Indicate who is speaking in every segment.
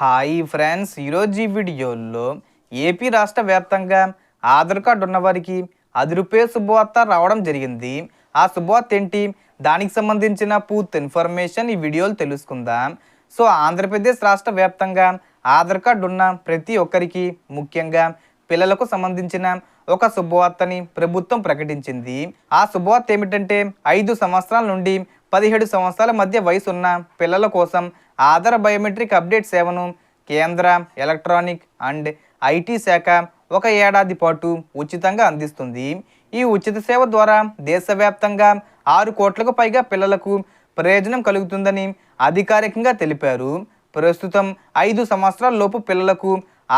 Speaker 1: Hi friends ఈరోజు ఈ వీడియోలో ఏపీ రాష్ట్ర వ్యాప్తంగా ఆధార్ కార్డు ఉన్నవారికి అది రూపాయ శుభవార్త రావడం జరిగింది. ఆ శుభవార్త ఏంటి? దానికి సంబంధించిన పూర్తి ఇన్ఫర్మేషన్ ఈ వీడియోలో తెలుసుకుందాం. సో ఆంధ్రప్రదేశ్ రాష్ట్ర వ్యాప్తంగా ఆధార్ కార్డు ఉన్న ప్రతి ఒక్కరికి ముఖ్యంగా పిల్లలకు సంబంధించిన ఒక శుభవార్తని ప్రభుత్వం ప్రకటించింది. ఆ శుభవార్త ఏమిటంటే ఐదు సంవత్సరాల నుండి పదిహేడు సంవత్సరాల మధ్య వయసున్న పిల్లల కోసం ఆధార్ బయోమెట్రిక్ అప్డేట్ సేవను కేంద్ర ఎలక్ట్రానిక్ అండ్ ఐటీ శాఖ ఒక ఏడాది పాటు ఉచితంగా అందిస్తుంది. ఈ ఉచిత సేవ ద్వారా దేశవ్యాప్తంగా ఆరు కోట్లకు పైగా పిల్లలకు ప్రయోజనం కలుగుతుందని అధికారికంగా తెలిపారు. ప్రస్తుతం ఐదు సంవత్సరాల లోపు పిల్లలకు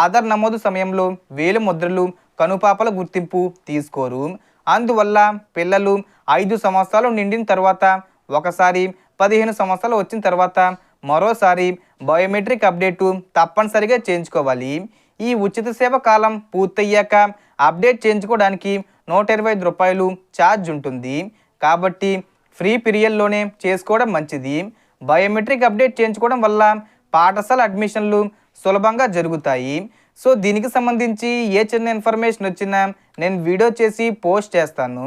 Speaker 1: ఆధార్ నమోదు సమయంలో వేలు ముద్రలు కనుపాపల గుర్తింపు తీసుకోరు. అందువల్ల పిల్లలు ఐదు సంవత్సరాలు నిండిన తర్వాత ఒకసారి పదిహేను సంవత్సరాలు వచ్చిన తర్వాత మరోసారి బయోమెట్రిక్ అప్డేటు తప్పనిసరిగా చేయించుకోవాలి. ఈ ఉచిత సేవ కాలం పూర్తయ్యాక అప్డేట్ చేయించుకోవడానికి నూట ఇరవై ఐదు రూపాయలు ఛార్జ్ ఉంటుంది. కాబట్టి ఫ్రీ పీరియడ్లోనే చేసుకోవడం మంచిది. బయోమెట్రిక్ అప్డేట్ చేయించుకోవడం వల్ల పాఠశాల అడ్మిషన్లు సులభంగా జరుగుతాయి. సో దీనికి సంబంధించి ఏ చిన్న ఇన్ఫర్మేషన్ వచ్చినా నేను వీడియో చేసి పోస్ట్ చేస్తాను.